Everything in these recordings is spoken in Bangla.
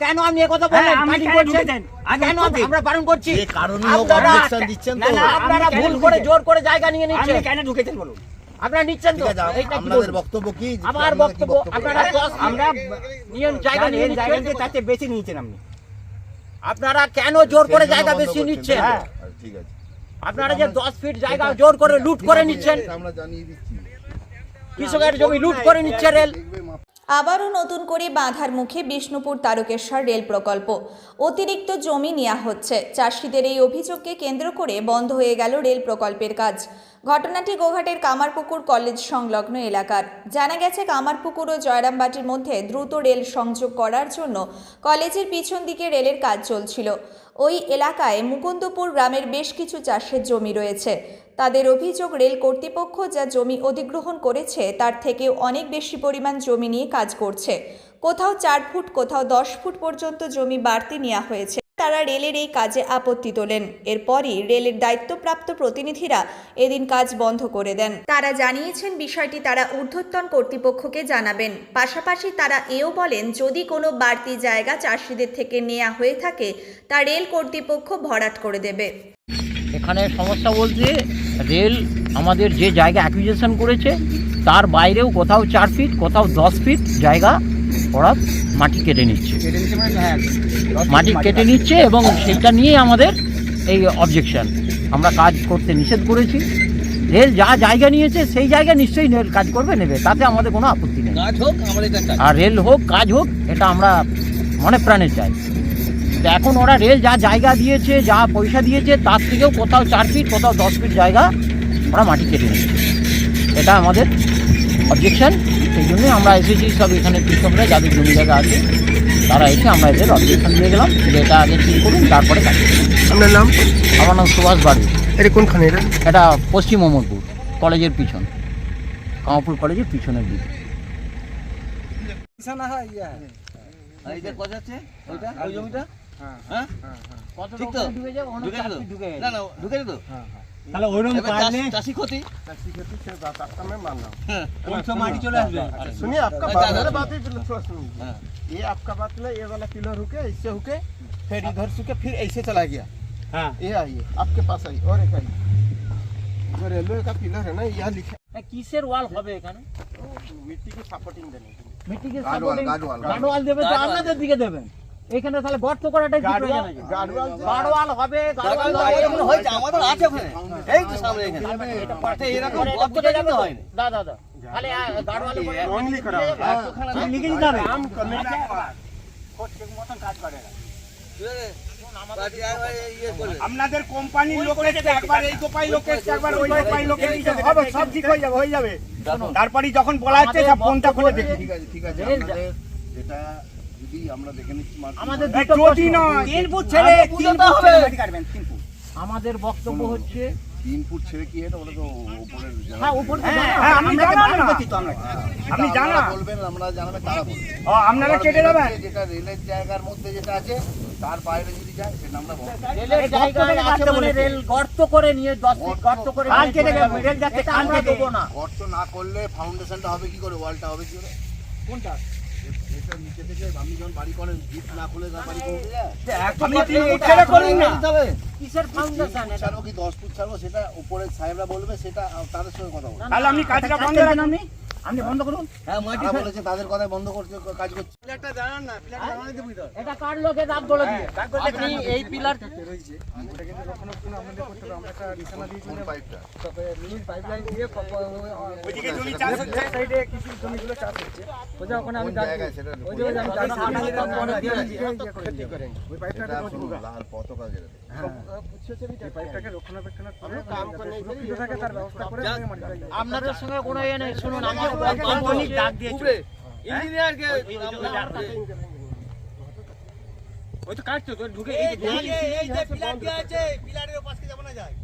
কেন কথা হ্যাঁ, আপনি পার্টি কেন করছেন? কেন আমরা বারণ করছি? কারণে আপনারা- দিচ্ছেন তো। না, না, আপনারা কেন ভুল করে জোর করে জায়গা নিয়ে নিচ্ছেন। কেন ঢুকেছেন বলুন? আপনারা নিচ্ছেন তো? আপনাদের বক্তব্য কি? আমার বক্তব্য আপনারা আমরা জায়গা নিয়ে জায়গা নিচ্ছেন? দিয়ে তাতে বেশি নিয়েছেন আপনি। আপনারা কেন জোর করে জায়গা বেশি নিচ্ছেন? হ্যাঁ, ঠিক আছে। আপনারা যে দশ ফিট জায়গা জোর করে লুট করে নিচ্ছেন? এটা আমরা জানিয়ে দিচ্ছি। কৃষকের জমি লুট করে নিচ্ছে রেল। আবারও নতুন করে বাঁধার মুখে বিষ্ণুপুর তারকেশ্বর রেল প্রকল্প। অতিরিক্ত জমি নেওয়া হচ্ছে। চাষিদের এই অভিযোগকে কেন্দ্র করে বন্ধ হয়ে গেল রেল প্রকল্পের কাজ। ঘটনাটি গোঘাটের কামারপুকুর কলেজ সংলগ্ন এলাকার। জানা গেছে, কামারপুকুর ও জয়রামবাটির মধ্যে দ্রুত রেল সংযোগ করার জন্য কলেজের পিছন দিকে রেলের কাজ চলছিল। ওই এলাকায় মুকুন্দপুর গ্রামের বেশ কিছু চাষের জমি রয়েছে। তাদের অভিযোগ রেল কর্তৃপক্ষ যা জমি অধিগ্রহণ করেছে, তার থেকে অনেক বেশি পরিমাণ জমি নিয়ে কাজ করছে। কোথাও চার ফুট, কোথাও দশ ফুট পর্যন্ত জমি বাড়তি নেওয়া হয়েছে। তারা রেলের এই কাজে আপত্তি তোলেন। এরপরই রেলের দায়িত্বপ্রাপ্ত প্রতিনিধিরা এদিন কাজ বন্ধ করে দেন। তারা জানিয়েছেন বিষয়টি তারা ঊর্ধ্বতন কর্তৃপক্ষকে জানাবেন। পাশাপাশি তারা এও বলেন যদি কোনো বাড়তি জায়গা চাষিদের থেকে নেওয়া হয়ে থাকে তা রেল কর্তৃপক্ষ ভরাট করে দেবে। এখানে সমস্যা বলতে রেল আমাদের যে জায়গা অ্যাকুইজিশন করেছে তার বাইরেও কোথাও চার ফিট কোথাও দশ ফিট জায়গা ওরা মাটি কেটে নিচ্ছে। মানে হ্যাঁ মাটি কেটে নিচ্ছে এবং সেটা নিয়ে আমাদের এই অবজেকশন আমরা কাজ করতে নিষেধ করেছি। রেল যা জায়গা নিয়েছে সেই জায়গা নিশ্চয়ই রেল কাজ করবে নেবে। তাতে আমাদের কোনো আপত্তি নেই। আর রেল হোক কাজ হোক এটা আমরা মনে প্রাণে চাই। তো এখন ওরা রেল যা জায়গা দিয়েছে যা পয়সা দিয়েছে তার থেকেও কোথাও চার ফিট কোথাও দশ ফিট জায়গা ওরা মাটি কেটে নিচ্ছে। এটা আমাদের অবজেকশন সেই জন্যই আমরা এসেছি সব এখানে কৃষকরা যাদের জমি জায়গা আছে তারা এসে আমরা এদের অবজেকশন দিয়ে গেলাম যে এটা আগে ঠিক করুন তারপরে কাজ আপনার নাম? আমার নাম সুভাষ বাড়ি। এটা কোনখানে এটা? এটা পশ্চিম অমরপুর কলেজের পিছন কামাপুর কলেজের পিছনের দিকে। এই যে কথা আছে ওইটা? ওই জমিটা? হ্যাঁ। ঠিক তো? ঢুকে গেল? না না ঢুকে গেল? তাহলে ওইরকম এবার কাজ চাষি- নেই চাষি ক্ষতি हाँ। কোন সময় মাটি চলে আসবে सुनिए आपका अच्छा, बात अच्छा, मेरा सुनिए। बात ही फिर थोड़ा सुनिए हाँ। ये आपका बात ना ये वाला पिलर होके इससे होके फिर इधर से के फिर ऐसे चला गया হ্যাঁ ये आइए आपके पास आई और एक आई जो रेलवे का पिलर है ना यहाँ लिखा কিসের ওয়াল হবে এখানে है मिट्टी की सपोर्टिंग देने के लिए মিটিকে গাডওয়াল, গাডওয়াল, গাডওয়াল দেবে তো গাডওয়াল। আপনাদের দিকে দেবেন এখানে তাহলে গর্ত করাটাই কি প্রয়োজন আছে গাড়ওয়াল হবে হয়েছে আমাদের আছে ওখানে। এই তো সামনে এখানে। এটা পাটে এরকম গর্তটা যাবে তো? হয় না দাদা খালি গাড়ওয়াল করে রংলি করা হবে। হ্যাঁ, লিখে দিতে হবে। আম কমিটি কোচিং মতন কাজ করে না। ইয়ে একবার ওই লোক হবে সব ঠিক হয়ে যাবে হয়ে যাবে। তারপরে যখন বলা হচ্ছে ফোনটা খুলে দেখি ঠিক আছে যেটা যদি আমরা দেখে নিচ্ছি আমাদের দুটো চটি প্রশ্ন। নয় তিন ফুট ছেড়ে তিন ফুট ছেড়ে কাটবেন তিন ফুট আমাদের বক্তব্য হচ্ছে তিন ফুট ছেড়ে কি এটা? ওটা তো উপরের হ্যাঁ উপর হ্যাঁ। হ্যাঁ না। তো আমরা। আপনি যেটা জানা বলবেন আমরা জানাবে তারা বলবে। ও আপনারা কেটে দেবেন। যেটা রেলের জায়গার মধ্যে যেটা আছে তার বাইরে যদি যায় সেটা আমরা রেলের গর্ত জায়গায় আছে কাটতে মানে রেল গর্ত করে নিয়ে দশ ফিট গর্ত করে কাল কেটে চলে যাবে, যাবে। রেল যাচ্ছে কাল দেবো না। গর্ত না করলে ফাউন্ডেশনটা হবে কি করে? ওয়ালটা হবে কি করে? কোনটা? আপনি বন্ধ করুন। হ্যাঁ না তাদের না বন্ধ করতে কাজ আপনি এটা আপনি দিয়ে ওইদিকে জমি চাষ হচ্ছে। সাইডে জমিগুলো চাষ হচ্ছে। ওখানে আমি ওই পাইপটা লাল পতাকা যেটা পাইপটাকে রক্ষণাবেক্ষণ করে কাম করে সুরক্ষিত থাকে তার ব্যবস্থা করে। আপনাদের সঙ্গে কোনো ইয়ে নেই শুনুন আমার কোম্পানি দাগ দিয়েছে ইঞ্জিনিয়ারকে ওই তো কাটছো তো ঢুকে এই যে আপনারা যে না করেছেন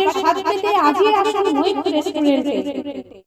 স্বাদ পেতে আজই আসুন মৈত্র রেস্টুরেন্টে